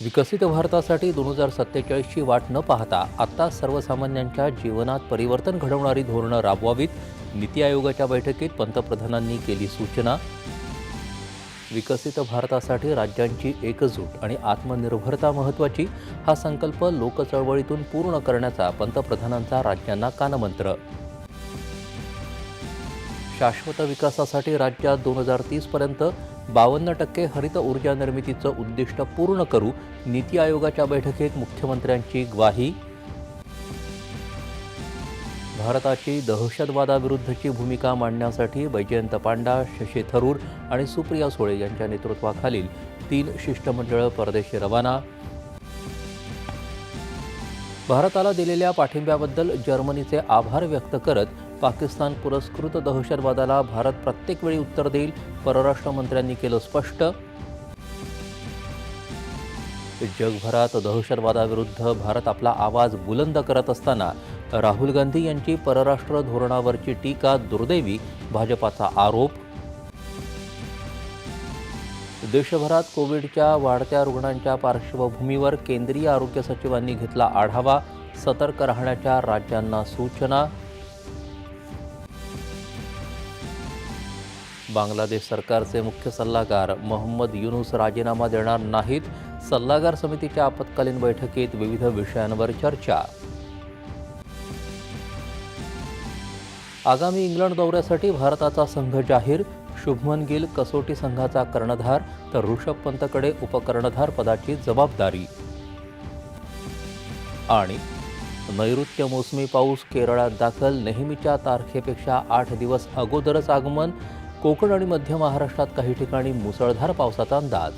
विकसित भारतासाठी दोन हजार सत्तेचाळीसची वाट न पाहता आत्ता सर्वसामान्यांच्या जीवनात परिवर्तन घडवणारी धोरणं राबवावीत. नीती आयोगाच्या बैठकीत पंतप्रधानांनी केली सूचना. विकसित भारतासाठी राज्यांची एकजूट आणि आत्मनिर्भरता महत्त्वाची हा संकल्प लोकचळवळीतून पूर्ण करण्याचा पंतप्रधानांचा राज्यांना कानमंत्र. शाश्वत विकासासाठी राज्यात दोन हजार तीसपर्यंत बावन्न टक्के हरित ऊर्जा निर्मितीचं उद्दिष्ट पूर्ण करू नीती आयोगाच्या बैठकीत मुख्यमंत्र्यांची ग्वाही. भारताची दहशतवादाविरुद्धची भूमिका मांडण्यासाठी वैजयंत पांडा शशी थरूर आणि सुप्रिया सुळे यांच्या नेतृत्वाखालील तीन शिष्टमंडळं परदेशी रवाना. भारताला दिलेल्या पाठिंब्याबद्दल जर्मनीचे आभार व्यक्त करत पाकिस्तान पुरस्कृत दहशतवादाला भारत प्रत्येक वेळी उत्तर देईल परराष्ट्र मंत्र्यांनी केलं स्पष्ट. जगभरात दहशतवादाविरुद्ध भारत आपला आवाज बुलंद करत असताना राहुल गांधी यांची परराष्ट्र धोरणावरची टीका दुर्दैवी भाजपाचा आरोप. देशभरात कोविडच्या वाढत्या रुग्णांच्या पार्श्वभूमीवर केंद्रीय आरोग्य सचिवांनी घेतला आढावा सतर्क राहण्याच्या राज्यांना सूचना. बांगलादेश सरकारचे मुख्य सल्लागार मोहम्मद युनुस राजीनामा देणार नाहीत. सल्लागार समितीच्या आपत्कालीन बैठकीत विविध विषयांवर चर्चा. आगामी इंग्लंड दौऱ्यासाठी भारताचा संघ जाहीर. शुभमन गिल कसोटी संघाचा कर्णधार तर ऋषभ पंतकडे उपकर्णधार पदाची जबाबदारी. आणि नैऋत्य मोसमी पाऊस केरळात दाखल. नेहमीच्या तारखेपेक्षा आठ दिवस अगोदरच आगमन. कोकण आणि मध्य महाराष्ट्रात काही ठिकाणी मुसळधार पावसाचा अंदाज.